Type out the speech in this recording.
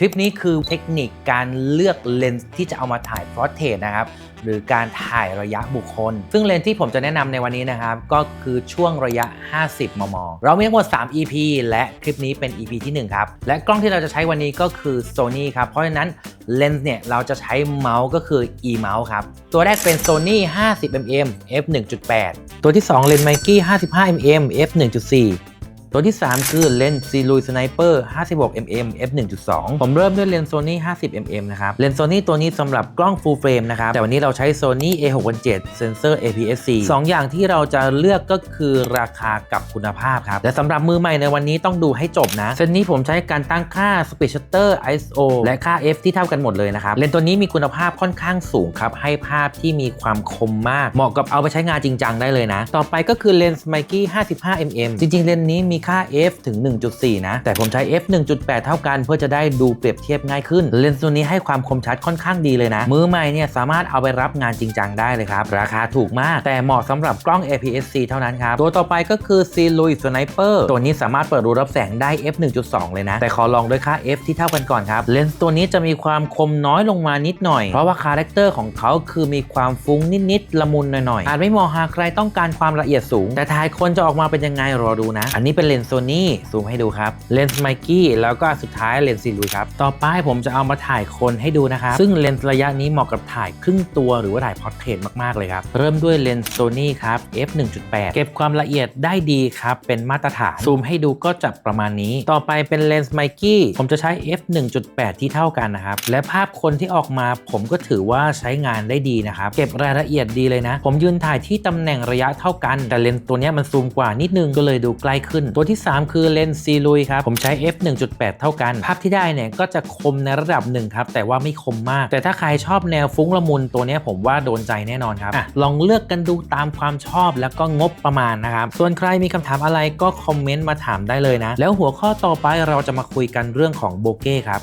คลิปนี้คือเทคนิคการเลือกเลนส์ที่จะเอามาถ่ายพอร์เทรตนะครับหรือการถ่ายระยะบุคคล ซึ่งเลนส์ที่ผมจะแนะนำในวันนี้นะครับ ก็คือช่วงระยะ 50 มม เรามีทั้งหมด 3 EP และคลิปนี้เป็น EP ที่ 1 ครับ และกล้องที่เราจะใช้วันนี้ก็คือ Sony ครับ เพราะฉะนั้นเลนส์เนี่ย เราจะใช้เมาส์ก็คือ e mouse ครับ ตัวแรกเป็น Sony 50mm f 1.8 ตัวที่ 2 เลนส์ Mikey 55mm f 1.4 ตัวที่ 3 คือเลนส์ซีลุยสไนเปอร์ 56mm f 1.2 ผมเริ่มด้วยเลนส์ Sony 50mm นะครับ เลนส์ Sony ตัวนี้สำหรับกล้อง full frame นะครับ แต่วันนี้เราใช้ Sony A617 เซนเซอร์ APS-C สองอย่างที่เราจะเลือกก็คือราคากับคุณภาพครับ และสำหรับมือใหม่ในวันนี้ต้องดูให้จบนะ เซตนี้ผมใช้การตั้งค่า Speed Shutter ISO และค่า f ที่เท่ากันหมดเลยนะครับ เลนส์ตัวนี้มีคุณภาพค่อนข้างสูงครับ ให้ภาพที่มีความคมมาก เหมาะกับเอาไปใช้งานจริงจังได้เลยนะ ต่อไปก็คือเลนส์ m i k e 55mm จริงๆเลนส์นี้มีค่า f ถึง 1.4 นะ แต่ผมใช้ f 1.8 เท่ากัน เพื่อจะได้ดูเปรียบเทียบง่ายขึ้น เลนส์ตัวนี้ให้ความคมชัดค่อนข้างดีเลยนะ มือใหม่เนี่ยสามารถเอาไปรับงานจริงจังได้เลยครับ ราคาถูกมาก แต่เหมาะสำหรับกล้อง APS-C เท่านั้นครับ ตัวต่อไปก็คือ c l u i Sniper ตัวนี้สามารถเปิดรูรับแสงได้ f 1.2 เลยนะ แต่ขอลองด้วยค่า f ที่เท่ากันก่อนครับ เลนส์ตัวนี้จะมีความคมน้อยลงมานิดหน่อย เพราะว่าคาแรคเตอร์ของเขาคือมีความฟุ้งนิดๆละมุนหน่อยๆอาจไม่เหมาะหากใครต้องการความละเอียดสูง แต่ถ่ายคนจะออกมาเป็นยังไงรอดูนะ อันนี้เป็นเลนส์โซนี่ซูมให้ดูครับ เลนส์ไมกี้แล้วก็สุดท้ายเลนส์ซีลุยครับ ต่อไปผมจะเอามาถ่ายคนให้ดูนะครับ ซึ่งเลนส์ระยะนี้เหมาะกับถ่ายครึ่งตัวหรือว่าถ่ายพอร์เทรตมากๆเลยครับ เริ่มด้วยเลนส์โซนี่ครับ f 1.8 เก็บความละเอียดได้ดีครับ เป็นมาตรฐาน ซูมให้ดูก็จะประมาณนี้ ต่อไปเป็นเลนส์ไมกี้ผมจะใช้ f 1.8 ที่เท่ากันนะครับ และภาพคนที่ออกมาผมก็ถือว่าใช้งานได้ดีนะครับ เก็บรายละเอียดดีเลยนะ ผมยืนถ่ายที่ตำแหน่งระยะเท่ากัน แต่เลนส์ตัวนี้มันซูมกว่านิดนึงก็เลยดูใกล้ขึ้นตัวที่ 3 คือเลนส์ซีลุยครับ ผมใช้ f 1.8 เท่ากัน ภาพที่ได้เนี่ยก็จะคมในระดับหนึ่งครับ แต่ว่าไม่คมมาก แต่ถ้าใครชอบแนวฟุ้งละมุนตัวนี้ผมว่าโดนใจแน่นอนครับอะลองเลือกกันดูตามความชอบแล้วก็งบประมาณนะครับ ส่วนใครมีคำถามอะไรก็คอมเมนต์มาถามได้เลยนะ แล้วหัวข้อต่อไปเราจะมาคุยกันเรื่องของโบเก้ครับ